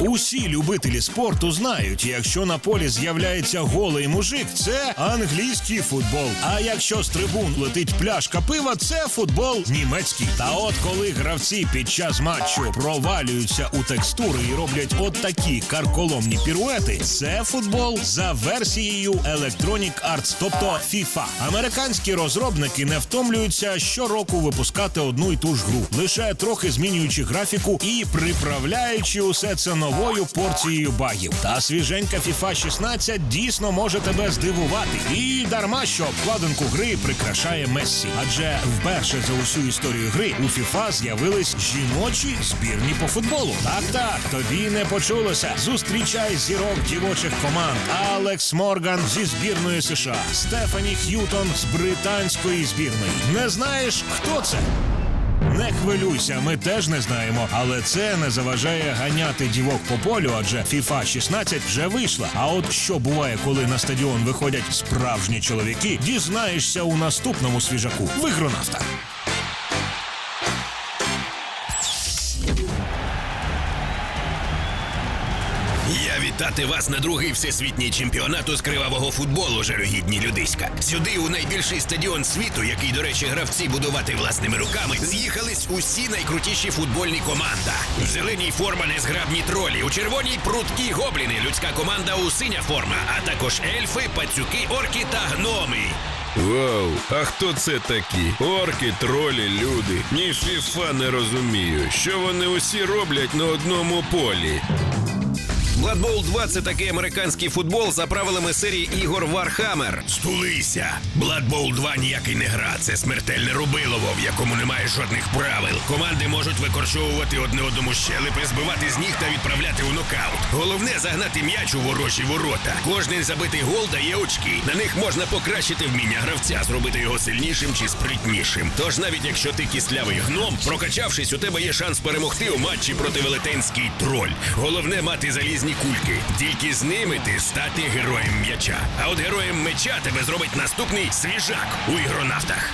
Усі любителі спорту знають, якщо на полі з'являється голий мужик, це англійський футбол. А якщо з трибун летить пляшка пива, це футбол німецький. Та от коли гравці під час матчу провалюються у текстури і роблять от такі карколомні піруети, це футбол за версією Electronic Arts, тобто FIFA. Американські розробники не втомлюються щороку випускати одну й ту ж гру, лише трохи змінюючи графіку і приправляючи усе це новою порцією багів. Та свіженька FIFA 16 дійсно може тебе здивувати. І дарма, що обкладинку гри прикрашає Мессі. Адже вперше за усю історію гри у FIFA з'явились жіночі збірні по футболу. Так, так, тобі не почулося. Зустрічай зірок дівочих команд. Алекс Морган зі збірної США, Стефані Х'ютон з британської збірної. Не знаєш, хто це? Не хвилюйся, ми теж не знаємо, але це не заважає ганяти дівок по полю, адже FIFA 16 вже вийшла. А от що буває, коли на стадіон виходять справжні чоловіки, дізнаєшся у наступному свіжаку в Я вітати вас на другий всесвітній чемпіонату з кривавого футболу, жалюгідні людиська. Сюди, у найбільший стадіон світу, який, до речі, гравці будувати власними руками, з'їхались усі найкрутіші футбольні команда. В зеленій форма незграбні тролі, у червоній прудкі гобліни, людська команда у синя форма, а також ельфи, пацюки, орки та гноми. Вау, а хто це такі? Орки, тролі, люди. Ні фіфа не розумію, що вони усі роблять на одному полі. Blood Bowl 2 – це такий американський футбол за правилами серії ігор Warhammer. Стулися! Blood Bowl 2 ніякий не гра. Це смертельне рубилово, в якому немає жодних правил. Команди можуть викорчовувати одне одному щелепи, збивати з ніг та відправляти у нокаут. Головне загнати м'яч у ворожі ворота. Кожний забитий гол дає очки. На них можна покращити вміння гравця, зробити його сильнішим чи спритнішим. Тож навіть якщо ти кислявий гном, прокачавшись, у тебе є шанс перемогти у матчі проти велетенський троль. Головне мати залізні кульки. Тільки з ними ти стати героєм м'яча. А от героєм меча тебе зробить наступний свіжак у ігронавтах.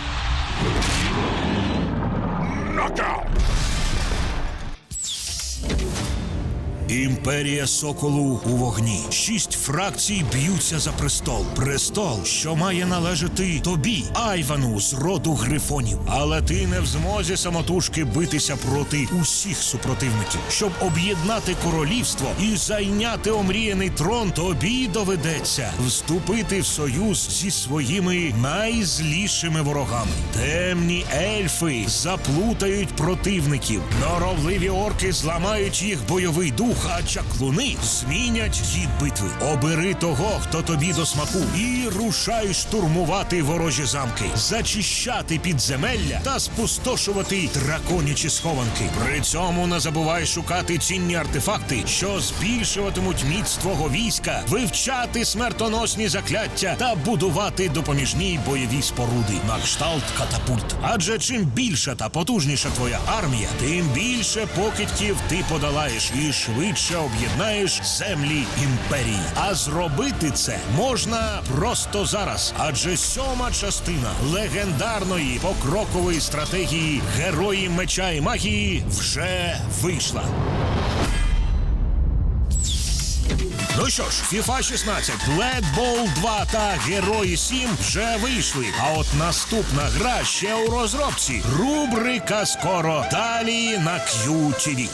Імперія соколу у вогні. Шість фракцій б'ються за престол. Престол, що має належати тобі, Айвану з роду грифонів. Але ти не в змозі самотужки битися проти усіх супротивників. Щоб об'єднати королівство і зайняти омріяний трон, тобі доведеться вступити в союз зі своїми найзлішими ворогами. Темні ельфи заплутають противників. Норовливі орки зламають їх бойовий дух, а чаклуни змінять хід битви. Обери того, хто тобі до смаку, і рушай штурмувати ворожі замки, зачищати підземелля та спустошувати драконячі схованки. При цьому не забувай шукати цінні артефакти, що збільшуватимуть міць твого війська, вивчати смертоносні закляття та будувати допоміжні бойові споруди на кшталт катапульт. Адже чим більша та потужніша твоя армія, тим більше покидьків ти подолаєш і швидше об'єднаєш землі імперії. А зробити це можна просто зараз. Адже сьома частина легендарної покрокової стратегії Герої меча і магії вже вийшла. Ну що ж, FIFA 16, Blood Bowl 2 та Герої 7 вже вийшли. А от наступна гра ще у розробці. Рубрика скоро далі на QTV.